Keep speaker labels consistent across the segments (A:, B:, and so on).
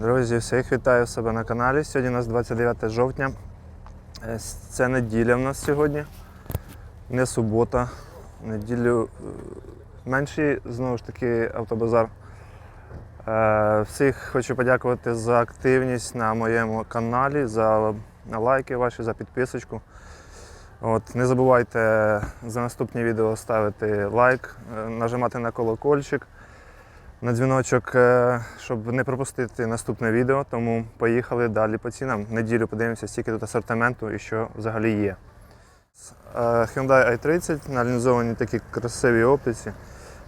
A: Друзі, всіх вітаю себе на каналі. Сьогодні у нас 29 жовтня. Е, Це неділя в нас сьогодні, не субота. Неділю е, менший, знову ж таки, автобазар. Е, Всіх хочу подякувати за активність на моєму каналі, за лайки ваші, за підписочку. От, не забувайте за наступні відео ставити лайк, нажимати на колокольчик на дзвіночок, е, щоб не пропустити наступне відео. Тому поїхали далі по цінам. Неділю подивимося, скільки тут асортименту і що взагалі є. Е, Hyundai i30 на лінзованій такій красивій оптиці,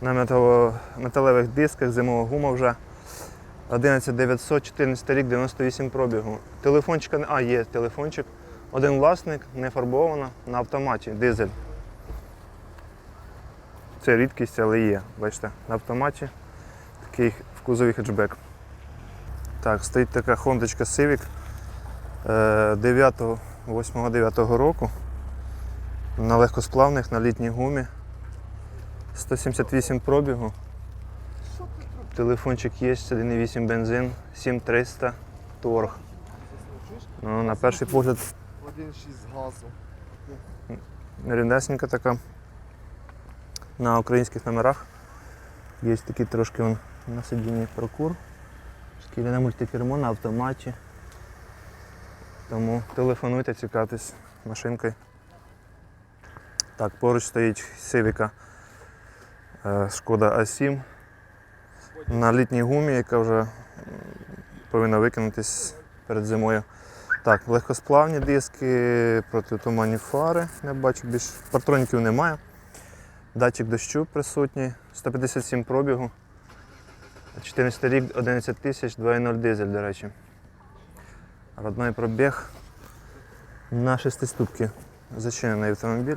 A: на металевих дисках, зимова гума вже. 11900, 14 рік, 98 пробігу. Телефончика. А, є телефончик. Один власник, не фарбована, на автоматі, дизель. Це рідкість, але є. Бачите, на автоматі такий в кузові хетчбек. Так, стоїть така хондочка Civic 9, 8-9 року. На легкосплавних, на літній гумі. 178 пробігу. Телефончик є, 1,8 бензин, 7300 торг. Ну, на перший погляд
B: 1,6 газу.
A: рівнесенька така. На українських номерах. Є такий трошки вон, на сидінні прокур. Шкіряне мультикермо на автоматі. Тому телефонуйте, цікавтесь машинкою. Так, поруч стоїть е, Шкода А7 на літній гумі, яка вже повинна викинутись перед зимою. Так, легкосплавні диски, протитуманні фари, я бачу, більш патроніків немає. Датчик дощу присутній, 157 пробігу. 14 рік, 11 тисяч, 2.0 дизель, до речі. Родной пробіг на шестиступки. Зачинений автомобіль.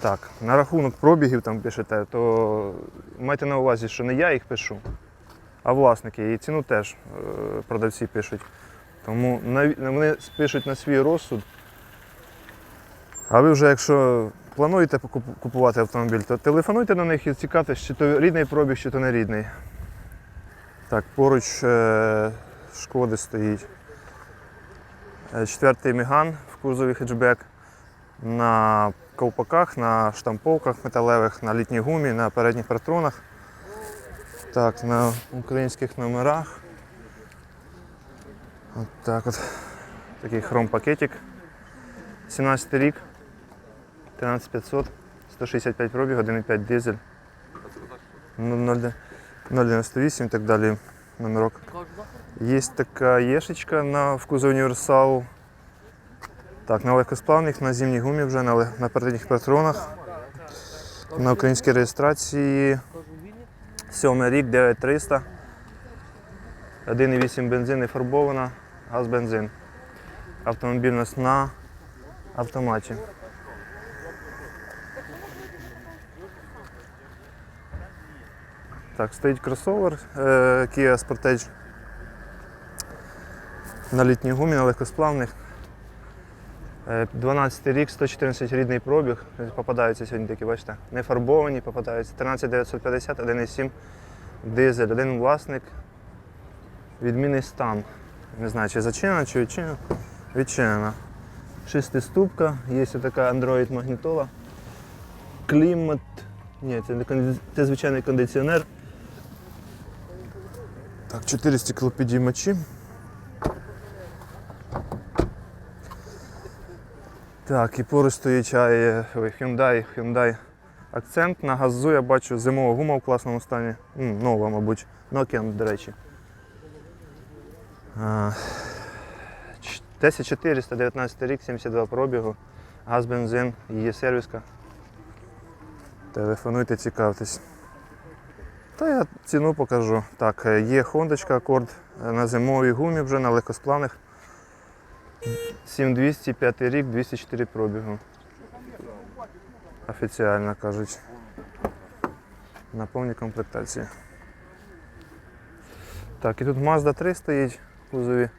A: Так, на рахунок пробігів там пишете, то майте на увазі, що не я їх пишу, а власники. І ціну теж е, продавці пишуть. Тому вони пишуть на свій розсуд. А ви вже, якщо плануєте купувати автомобіль, то телефонуйте до них і цікавтесь, чи то рідний пробіг, чи то не рідний. Так, поруч е, шкоди стоїть. Е, Четвертий міган в кузові хетчбек. На ковпаках, на штамповках металевих, на літній гумі, на передніх патронах. Так, на українських номерах. От так от. Такий хром-пакетик. 17 рік. 13500, 165 пробіг, 1,5 дизель. Ну, 0,98 і так далі. Номерок. Є така єшечка на в кузові універсалу. Так, на легкосплавних, на зимній гумі вже, на, на передніх патронах. На українській реєстрації. 7 рік, 9300. 1,8 бензин не фарбована, газ бензин. Автомобіль у нас на автоматі. Так, стоїть кросовер е, Kia Sportage на літній гумі, на легкосплавних. Е, 12 рік, 114 рідний пробіг. Попадаються сьогодні такі, бачите, не фарбовані, попадаються. 13950, 1,7 дизель, один власник. Відмінний стан. Не знаю, чи зачинена, чи відчинена. Відчинена. Шестиступка, є така Android магнітола. Клімат. Ні, це, це звичайний кондиціонер. Так, 4 стеклопідіймачі. Так, і поруч стоїть ой, Hyundai, Hyundai Accent. На газу я бачу зимова гума в класному стані. Нова, мабуть. Nokian, до речі. А, ч- 10419 рік, 72 пробігу. Газ, бензин, її сервіска. Телефонуйте, цікавтесь. Та я ціну покажу. Так, е, є Хондочка Акорд е, на зимовій гумі вже на легкосплавних. 7200, 5 рік, 204 пробігу. Офіціально кажуть. На повній комплектації. Так, і тут Mazda 3 стоїть в кузові.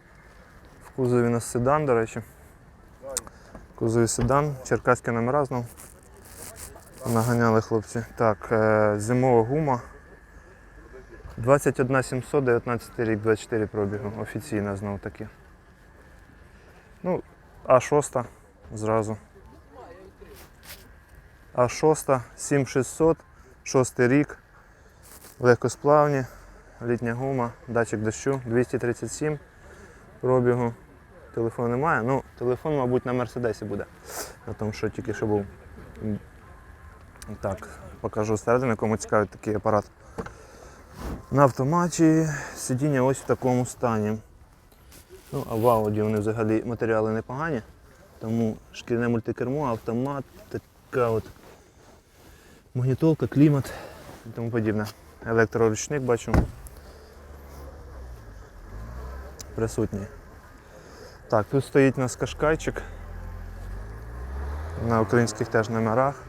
A: В кузові у нас седан, до речі. Кузові седан, черкаські номера знов. Наганяли хлопці. Так, е, зимова гума. 21 700, 19 рік, 24 пробігу. Офіційно знов таки. Ну, А6 зразу. А6, 7600, 6 рік. Легкосплавні, літня гума, датчик дощу, 237 пробігу. Телефону немає. Ну, телефон, мабуть, на Мерседесі буде. На тому, що тільки що був. Так, покажу всередину, кому цікавий такий апарат. На автоматі сидіння ось в такому стані. Ну, а в Ауді вони взагалі матеріали непогані. Тому шкіряне мультикермо, автомат, така от магнітолка, клімат і тому подібне. Електроручник бачу. Присутній. Так, тут стоїть у нас кашкайчик на українських теж номерах.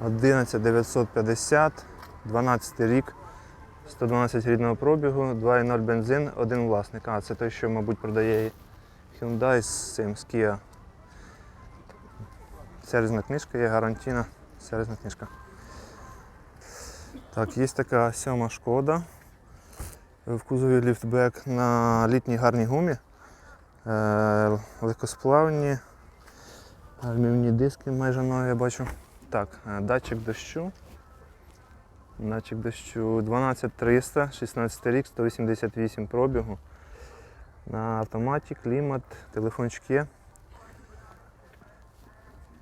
A: 11950, 12 рік, 112 рідного пробігу, 2.0 бензин, один власник. А, це той, що, мабуть, продає Hyundai з цим з Kia. Сервісна книжка є, гарантійна сервісна книжка. Так, є така сьома шкода в кузові ліфтбек на літній гарній гумі. Е, легкосплавні, алюмінні диски майже нові я бачу. Так, е, датчик дощу. Датчик дощу 12300, 16 рік, 188 пробігу. На автоматі, клімат, телефончик є.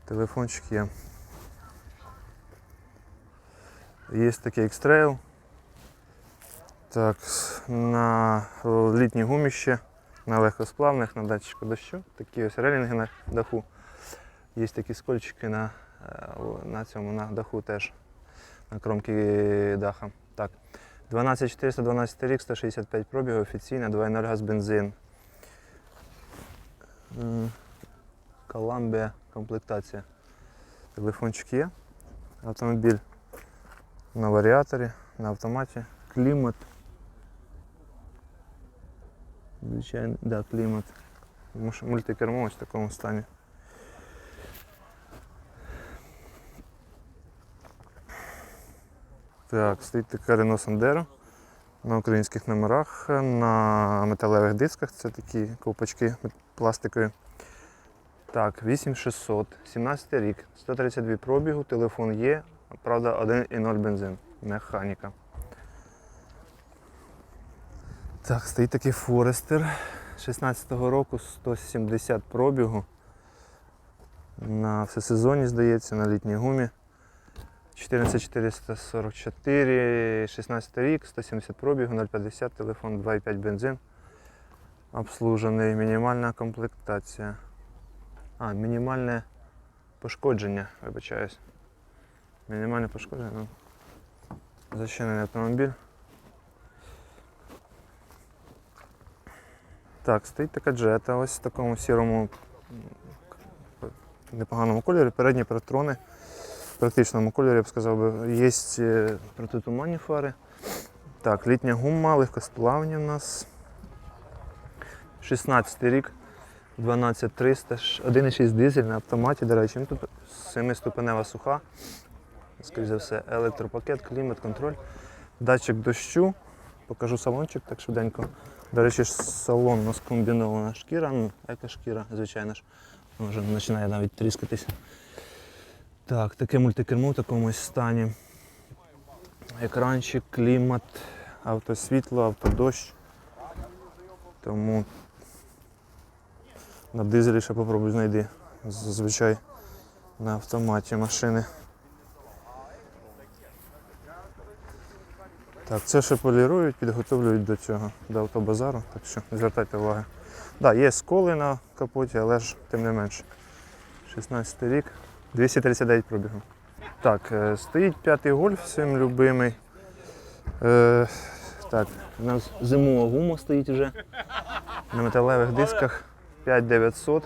A: Телефончик є. Такий X-Trail. Так, на літній гуміще, на легкосплавних, на датчику дощу. Такі ось релінги на даху. Є такі скольчики на, е, на цьому на даху теж, кромки даха. Так. 12412 рік, 165 пробігу, офіційно, 2.0 газ бензин. Коламбія комплектація. Телефончик є. Автомобіль на варіаторі, на автоматі. Клімат. Звичайно, да, клімат. Мультикермо ось в такому стані. Так, стоїть така Renault Sandero на українських номерах, на металевих дисках. Це такі ковпачки пластикові. Так, 8600, 17 рік, 132 пробігу, телефон є, правда 1,0 бензин, механіка. Так, стоїть такий Форестер 16-го року, 170 пробігу. На всесезоні, здається, на літній гумі. 14444, 16 рік, 170 пробігу, 0,50, телефон 2,5 бензин. Обслужений, мінімальна комплектація. А, мінімальне пошкодження, вибачаюсь. Мінімальне пошкодження. Ну. Зачинений автомобіль. Так, стоїть така джета, ось в такому сірому непоганому кольорі. Передні протрони. Практичному кольорі, я б сказав би, є е, протитуманні фари. Так, літня гума, легкосплавні в нас. 16 рік, 12300, 1,6 дизель на автоматі, до речі, тут 7-ступенева суха. Скоріше за все, електропакет, клімат, контроль, датчик дощу. Покажу салончик так швиденько. До речі, салон у нас комбінована шкіра, ну, екошкіра, звичайно ж. Вже починає навіть тріскатись. Так, таке мультикермо в такому стані. Екранчик, клімат, автосвітло, автодощ. Тому на дизелі ще попробуй знайди. Зазвичай на автоматі машини. Так, це ще полірують, підготовлюють до цього, до автобазару, так що звертайте уваги. Так, да, є сколи на капоті, але ж тим не менше. 16 рік, 239 пробігу. Так, е, стоїть п'ятий гольф, всім любимий. Е, так, у нас зимова гума стоїть вже на металевих дисках 5900.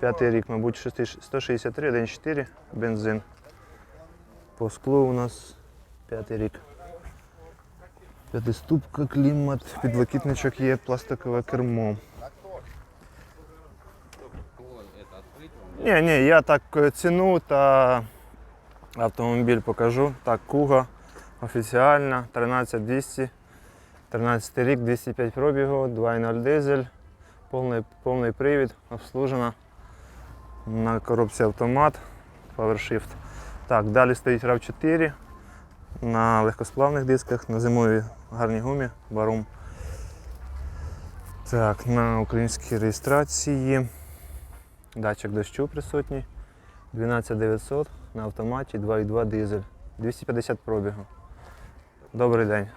A: П'ятий рік, мабуть, 163, 1,4 бензин. По склу у нас п'ятий рік. П'ятиступка, клімат, підлокітничок є, пластикове кермо. Ні, ні, я так е, ціну та автомобіль покажу. Так, Куга Офіціальна 13200. 13 рік, 205 пробігу, 2.0 дизель, повний, повний привід, обслужена. На коробці автомат, PowerShift. Так, далі стоїть RAV4 на легкосплавних дисках, на зимовій гарній гумі, барум. Так, на українській реєстрації. Датчик дощу присутній. 12900 на автоматі 2.2 дизель. 250 пробігу. Добрий день.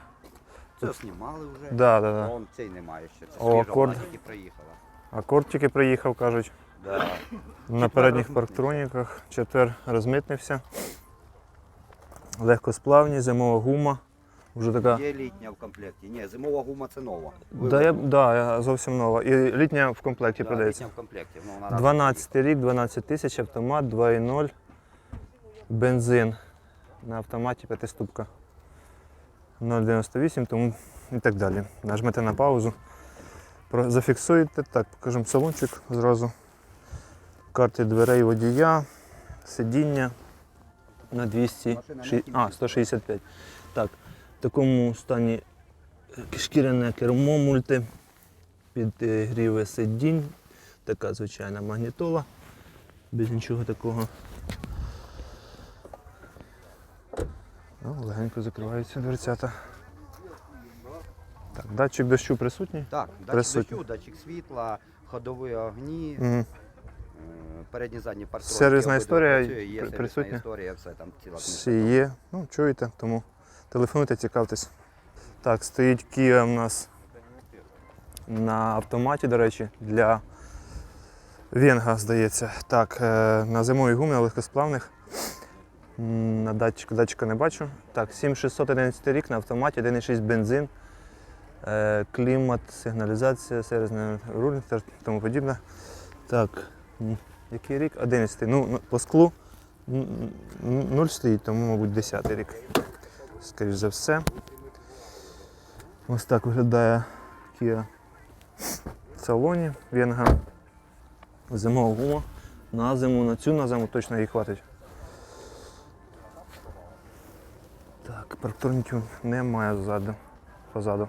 C: Це знімали вже.
A: Да, да, да.
C: Вон цей немає ще. Це
A: О,
C: свіжа
A: акорд.
C: вона тільки приїхала.
A: Акорд тільки приїхав, кажуть.
C: Да.
A: На передніх парктроніках. Четвер розмитнився. Легкосплавні, зимова гума. Вже така.
C: Є літня в комплекті. Ні, зимова гума це нова.
A: Да, я, да, я зовсім нова. І літня в комплекті
C: Да,
A: продається.
C: літня в комплекті. Ну, вона
A: 12 рік, 12 тисяч, автомат 2.0, бензин. На автоматі п'ятиступка. 0,98, тому і так далі. Нажмете на паузу. Зафіксуєте, так, покажемо салончик зразу. Карти дверей водія, сидіння на 200,
C: Машина
A: а, 165. Так, в такому стані е, шкіряне кермо мульти, підгріви сидінь, така звичайна магнітола, без нічого такого. Ну, легенько закриваються дверцята. Так, датчик дощу присутній.
C: Так, датчик
A: Присутні.
C: дощу, датчик світла, ходові огні, е, передні задні партроники.
A: Сервісна історія
C: працює, Є
A: при-
C: сервісна історія, все там ціла
A: Всі є. Ну, чуєте, тому телефонуйте, цікавтесь. Так, стоїть Kia у нас на автоматі, до речі, для Венга, здається. Так, е, на зимовій гумі на легкосплавних. На датчику, датчика не бачу. Так, 7611 рік на автоматі, 1,6 бензин, е, клімат, сигналізація, сервісне руль та тому подібне. Так, який рік? 11. Ну, ну, по склу Н- н- стоїть, тому, мабуть, 10 рік. Скоріш за все. Ось так виглядає Kia в салоні Венга. Зимова гума. На зиму, на цю на зиму точно їй хватить. Так, парктроніків немає ззаду. Позаду.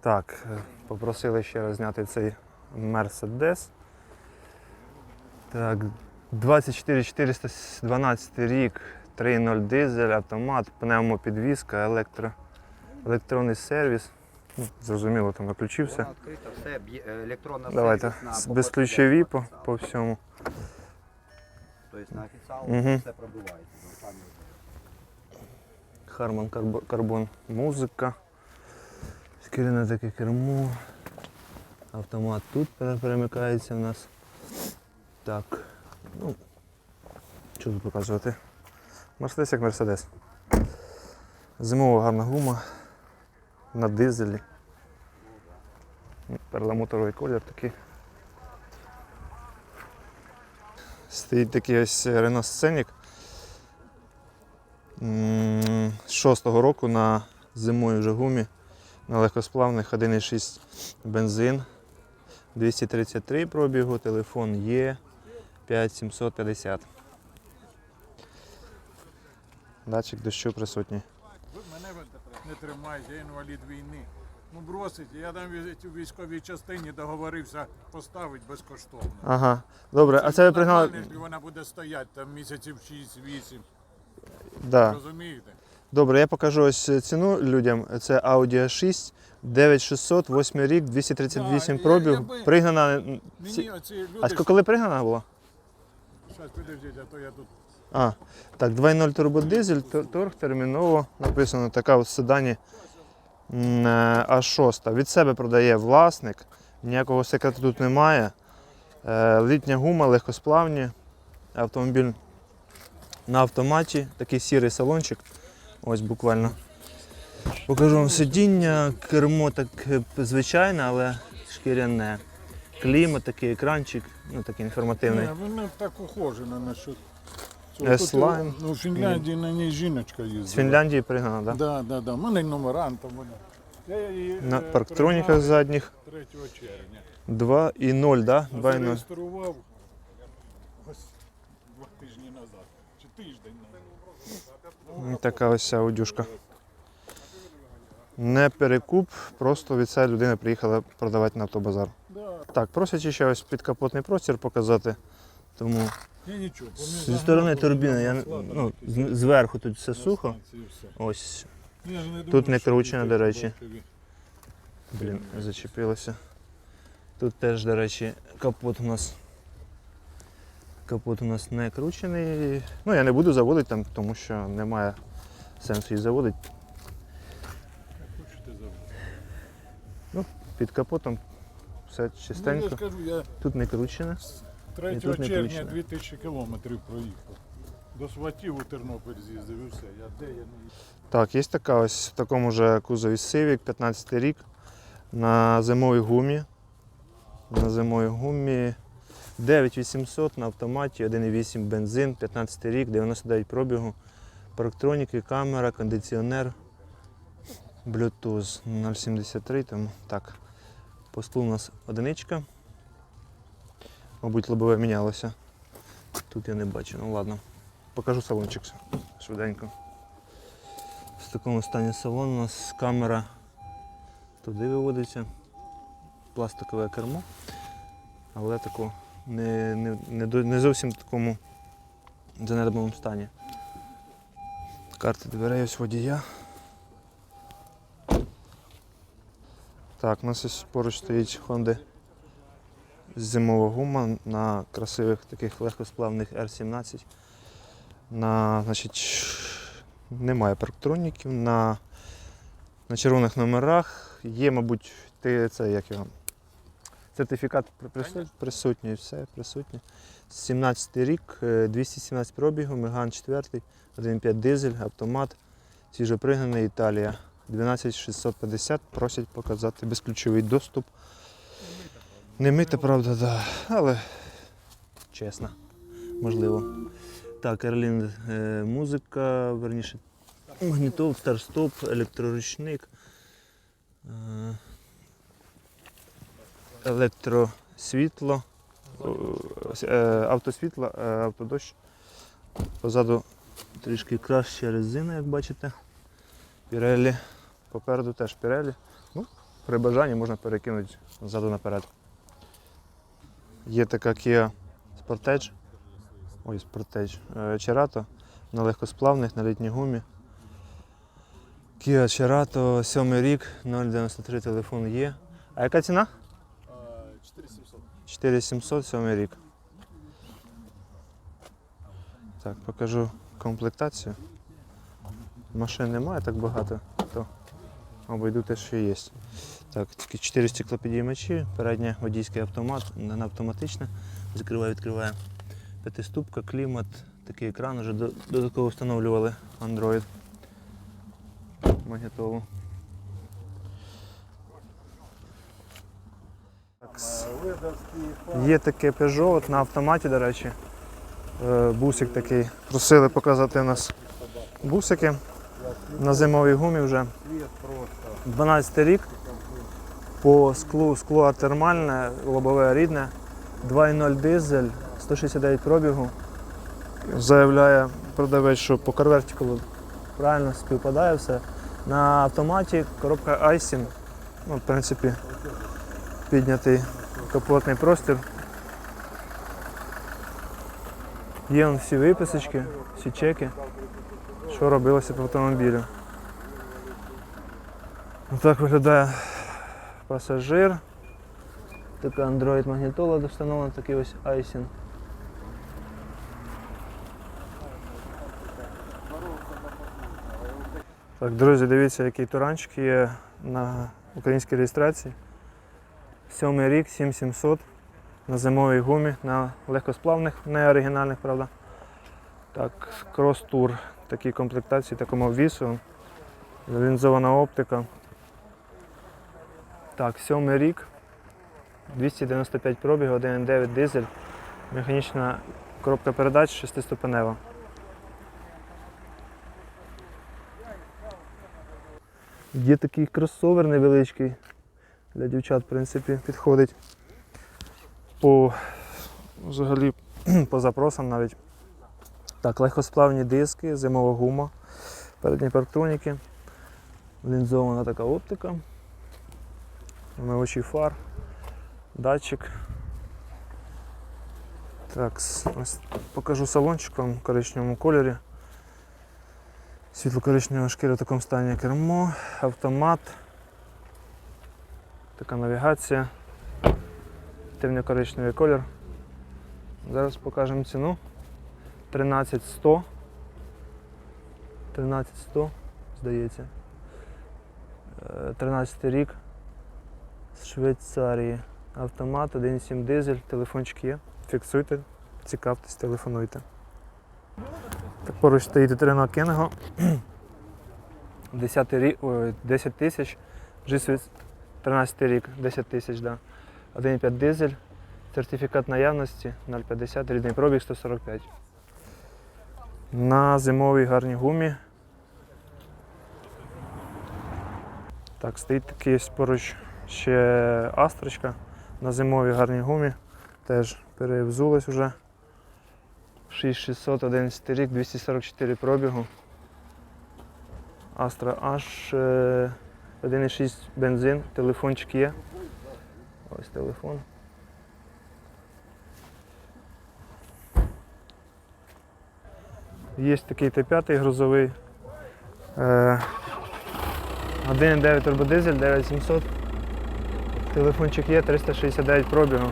A: Так, попросили ще раз зняти цей Mercedes. Так, 24 412 рік, 3.0 дизель, автомат, пневмопідвізка, електро, електронний сервіс. Ну, зрозуміло, там наключився.
C: Вона відкрита, все, е, електронна
A: Давайте
C: сервісна,
A: безключові по, по всьому.
C: Тобто на офіціал
A: Мгм.
C: все пробивається.
A: Карбо- Карбон музика. Шкіряне таке кермо. Автомат тут пере- перемикається в нас. Так. Ну, що тут показувати? Мерседес як Мерседес. Зимова гарна гума. На дизелі. Перламутровий колір такий. Стоїть такий ось Renault Scenic. М, З шостого року на зимовій вже гумі на легкосплавних 1,6 бензин. 233 пробігу, телефон є 5750. Датчик дощу присутній.
D: Ви мене не тримаєте, я інвалід війни. Ну бросить, я там у військовій частині договорився поставити безкоштовно.
A: Ага, добре, а це ви пригнали.
D: вона буде стояти там місяців 6-8,
A: Да.
D: розумієте?
A: Добре, я покажу ось ціну людям. Це Audi A6, 9600, 8 рік, 238
D: Да,
A: пробіг.
D: якби-
A: Пригнана.
D: Мені оці
A: А
D: люди.
A: ск- коли пригнана була?
D: А
A: так, 2.0 турбодизель, тор- торг терміново написано, така в седані е, А6. Від себе продає власник, ніякого секрету тут немає. Е, Літня гума, легкосплавні, автомобіль на автоматі, такий сірий салончик. Ось буквально. Покажу вам сидіння, кермо так е, звичайне, але шкіряне кліма, такий екранчик, ну такий інформативний.
D: Не, воно так ухоже на насчет.
A: Слайм.
D: Ну, У Фінляндії на ній жіночка їздить.
A: З Фінляндії пригнана, так? Да?
D: Так, да, да, да. У мене номерант. там вона. Я її, е,
A: На
D: е,
A: парктроніках задніх
D: 3 червня.
A: 2,0, да? 2,0. Зареєстрував
D: ось
A: два тижні назад.
D: Чи тиждень назад.
A: Ну, така ось ця одюшка. Не перекуп, просто від цієї людини приїхала продавати на автобазар. Так, просять ще ось підкапотний простір показати. Тому
D: Ні, нічого.
A: зі сторони турбіни, я, не- ну, з- зверху тут все сухо. Ось, Тут не кручено, до речі. блін, зачепилося. Тут теж, до речі, капот у нас. Капот у нас не кручений. Ну, я не буду заводити там, тому що немає сенсу її заводити. Під капотом все
D: Ну, я
A: чистенько.
D: ж кажу, я
A: Тут не кручене.
D: 3
A: тут не
D: червня
A: кручено.
D: 2000 кілометрів проїхав. До сватів у Тернопіль з'їздив і все. Я де я не
A: Так, є така ось в такому же кузові Civic, 15 рік. На зимовій гумі. На зимовій гумі 9800 на автоматі, 1,8 бензин, 15 рік, 99 пробігу. Парктроніки, камера, кондиціонер, Bluetooth 073. Тому так. По склу у нас одиничка. Мабуть, лобове мінялося. Тут я не бачу. Ну ладно. Покажу салончик швиденько. В такому стані салон у нас камера туди виводиться, пластикове кермо, але тако не, не, не, не зовсім в такому занедбаному стані. Карти дверей ось водія. Так, у нас ось поруч стоїть Honda зимова гума на красивих таких легкосплавних R17. На, значить, немає парктроніків. На, на червоних номерах є, мабуть, ти, це як його. Сертифікат при- присутній, все присутнє. 17 рік, е, 217 пробігу, Меган 4, 1.5 дизель, автомат, свіжопригнаний Італія. 12650 просять показати безключовий доступ. Не мити, правда, да, але чесно, можливо. Так, Ерлін е, музика, верніше, магнітол, старт-стоп, електроручник, е, електросвітло, е, автосвітло, автодощ. Позаду трішки краще резина, як бачите. Пірелі. Попереду теж пірелі. Ну, при бажанні можна перекинути ззаду наперед. Є така Kia Sportage. Ой, Sportage. е, Cerato на легкосплавних, на літній гумі. Kia Cerato, 7 рік, 093 телефон є. А яка ціна?
B: 4700.
A: 4700, 7 рік. Так, покажу комплектацію. Машин немає так багато, то обійду те, що є. Так, тільки 4 стеклопідіймачі, переднє водійський автомат, не автоматичне. Закриває, відкриває. П'ятиступка, клімат, такий екран, вже додатково встановлювали Android. Магнітолу. Є таке Peugeot от на автоматі, до речі. Е, Бусик такий. Просили показати у нас бусики на зимовій гумі вже. 12 рік. По склу скло атермальне, лобове рідне, 2.0 дизель, 169 пробігу. Заявляє продавець, що по карвертикалу правильно співпадає все. На автоматі коробка Айсін. Ну, в принципі, піднятий капотний простір. Є всі виписочки, всі чеки, що робилося по автомобілю. Так виглядає пасажир. Така Android магнітола встановлена, такий ось Айсін. Так, друзі, дивіться, який туранчик є на українській реєстрації. Сьомий рік, 7700 на зимовій гумі, на легкосплавних, не оригінальних, правда. Так, крос-тур, такі комплектації, такому вісу. Лінзована оптика. Так, сьомий рік, 295 пробіг, 1.9 дизель, механічна коробка передач шестиступенева. Є такий кросовер невеличкий. Для дівчат, в принципі, підходить. По взагалі по запросам навіть. Так, легкосплавні диски, зимова гума. Передні парктроніки. Лінзована така оптика. Омивачі фар. Датчик. Так, ось покажу салончик вам в коричневому кольорі. Світло-коричнева шкіра в такому стані кермо, автомат, така навігація, темно-коричневий колір. Зараз покажемо ціну. 13100. 13100, здається. Е, 13 рік. З Швейцарії. Автомат, 1.7 дизель, телефончик є. Фіксуйте, цікавтесь, телефонуйте. Так поруч стоїть Renault Кенго. 10 рік, 10 тисяч. Жисвіц 13 рік, 10 тисяч, да. 1,5 дизель, сертифікат наявності 0,50, рідний пробіг 145. На зимовій гарній гумі. Так, стоїть такий поруч ще астрочка на зимовій гарній гумі. Теж перевзулась вже. 6600, 11 рік, 244 пробігу. Astra H е, 1,6 бензин, телефончик є. Ось телефон. Є такий Т5 грузовий. Е, 1,9 турбодизель, 9700. Телефончик є, 369 пробігу.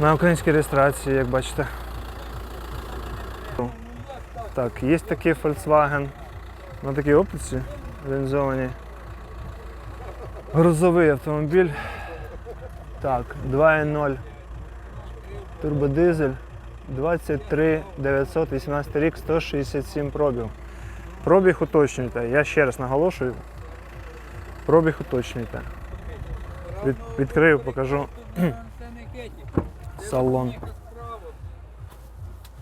A: На українській реєстрації, як бачите. Так, є такий Volkswagen на такій оптиці лінзовані. Грузовий автомобіль. Так, 2.0 турбодизель, 23 918 рік, 167 пробіг. Пробіг уточнюйте. Я ще раз наголошую. Пробіг уточнюйте. Від, відкрию, покажу салон.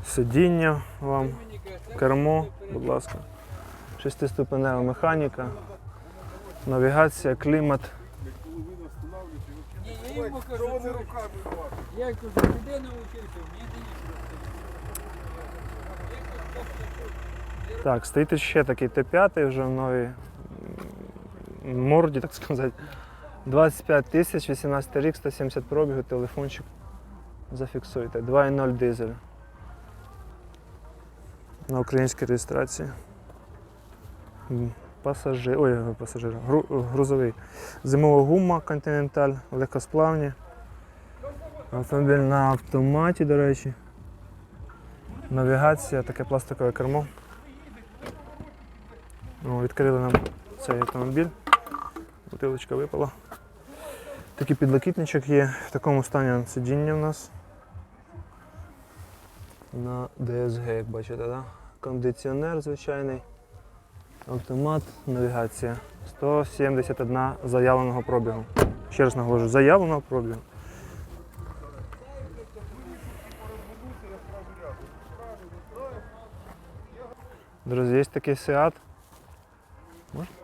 A: Сидіння вам, кермо, будь ласка. Шестиступенева механіка, навігація, клімат.
E: Ні, я йому кажу, що я кажу, де навчився, мені
A: Так, стоїть ще такий Т5 вже в новій морді, так сказати. 25 тисяч, 18 рік, 170 пробігу, телефончик. Зафіксуйте. 2.0 дизель. На українській реєстрації. Пасажир. Ой, пасажир. Грузовий. Зимова гума Continental, легкосплавні. Автомобіль на автоматі, до речі. Навігація, таке пластикове кермо. О, відкрили нам цей автомобіль. Бутилочка випала. Такий підлокітничок є. В такому стані сидіння в нас. На DSG, як бачите, да? кондиціонер звичайний. Автомат, навігація. 171 заявленого пробігу. Ще раз наголошую, заявленого пробігу. Друзі, є такий Seat. Можна?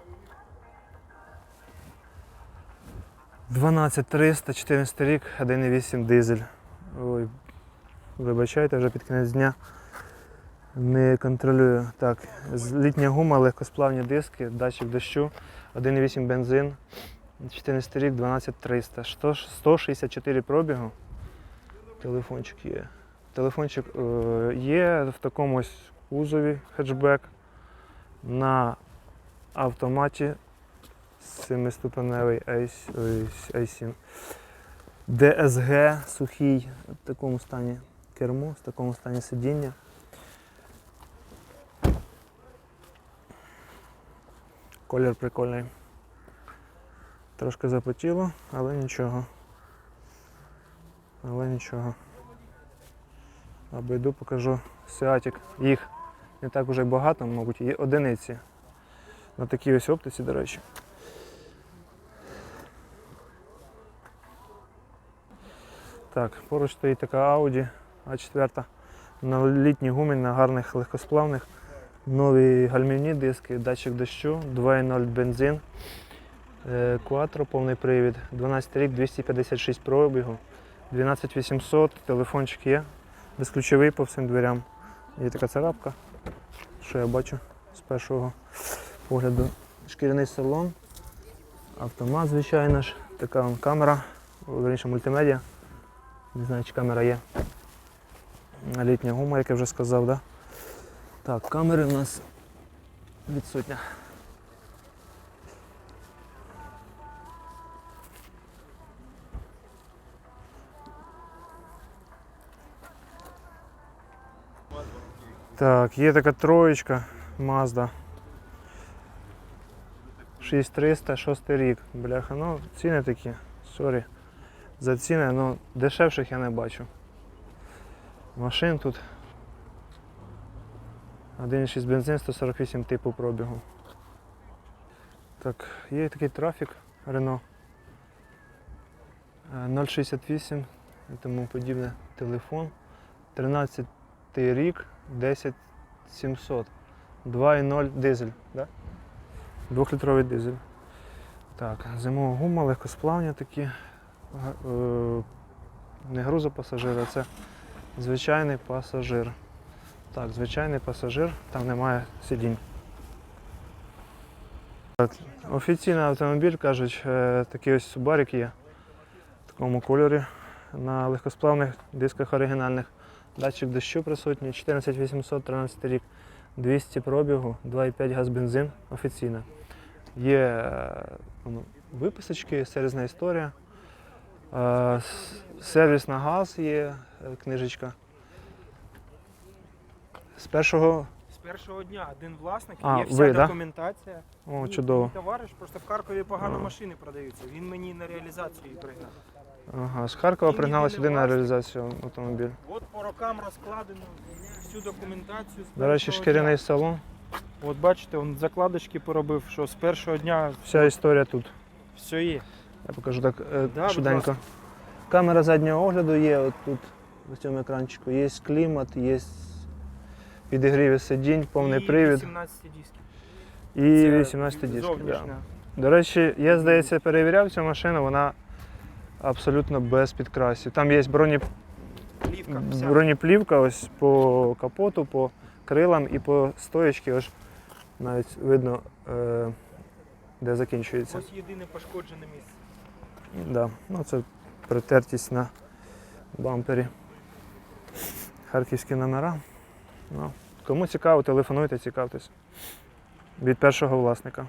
A: 12300, 14 рік, 1,8 дизель. Ой, вибачайте, вже під кінець дня. Не контролюю. Так, літня гума, легкосплавні диски, датчик дощу, 1,8 бензин, 14 рік, 12300. 164 пробігу. Телефончик є. Телефончик е, є в такому ось кузові хетчбек на автоматі семиступеневий Ейс- ой, i7. DSG сухий в такому стані кермо, в такому стані сидіння. Колір прикольний. Трошки запотіло, але нічого. Але нічого. Обійду, покажу Сіатік. Їх не так уже багато, мабуть, є одиниці. На такій ось оптиці, до речі. Так, поруч стоїть така Audi А4 на літній гумі, на гарних легкосплавних. Нові гальмівні диски, датчик дощу, 2.0 бензин, е, Quattro, повний привід, 12 рік, 256 пробігу, 12800, телефончик є, безключовий по всім дверям. Є така царапка. що я бачу з першого погляду. Шкіряний салон, автомат, звичайно ж, така вон камера, верніше мультимедіа. Не знаю, чи камера є. Літня гума, як я вже сказав, да? Так, камери у нас відсутня. Так, є така троєчка Mazda. 6300, 6 рік. Бляха, ну ціни такі, сорі. За ціни, ну дешевших я не бачу. Машин тут 1,6 бензин, 148 типу пробігу. Так, є такий трафік. Е, 068 і тому подібне телефон. 13 рік, 10700. 2,0 дизель. Да? Двохлітровий дизель. Так, зимова гума, легкосплавні такі. Е, Не грузопасажир, а це звичайний пасажир. Так, звичайний пасажир, там немає сидінь. Офіційний автомобіль, кажуть, е, такий ось Subaru є в такому кольорі на легкосплавних дисках оригінальних. Датчик дощу присутній, 14800, 13 рік, 200 пробігу, 2,5 газ бензин офіційно. Є е, ну, виписочки, сервісна історія. Е, Сервіс на газ є, е, книжечка. З першого.
F: З першого дня один власник,
A: А,
F: є вся
A: ви, да?
F: документація.
A: О,
F: Мій-
A: чудово.
F: Мій товариш, просто в Харкові погано
A: А.
F: машини продаються. Він мені на реалізацію пригнав.
A: Ага, з Харкова пригнали сюди на реалізацію автомобіль.
F: От по рокам розкладено всю документацію.
A: До речі, шкіряний салон.
F: От бачите, він закладочки поробив, що з першого дня
A: Вся історія тут.
F: все є.
A: Я покажу так е,
F: Да, будь
A: швиденько.
F: ласка.
A: Камера заднього огляду є от тут, на цьому екранчику. Є клімат, є підігріви сидінь, повний
F: І
A: привід
F: 18 дисків.
A: і
F: Це
A: 18 дисків. Да.
F: зовнішня.
A: До речі, я, здається, перевіряв цю машину, вона абсолютно без підкрасів. Там є броні,
F: Плівка вся.
A: бронеплівка ось по капоту, по крилам і по стоячці, аж навіть видно, е, де закінчується.
F: Ось єдине пошкоджене місце.
A: Да. Ну, це притертість на бампері. Харківські номера. Ну, кому цікаво, телефонуйте, цікавтесь. Від першого власника.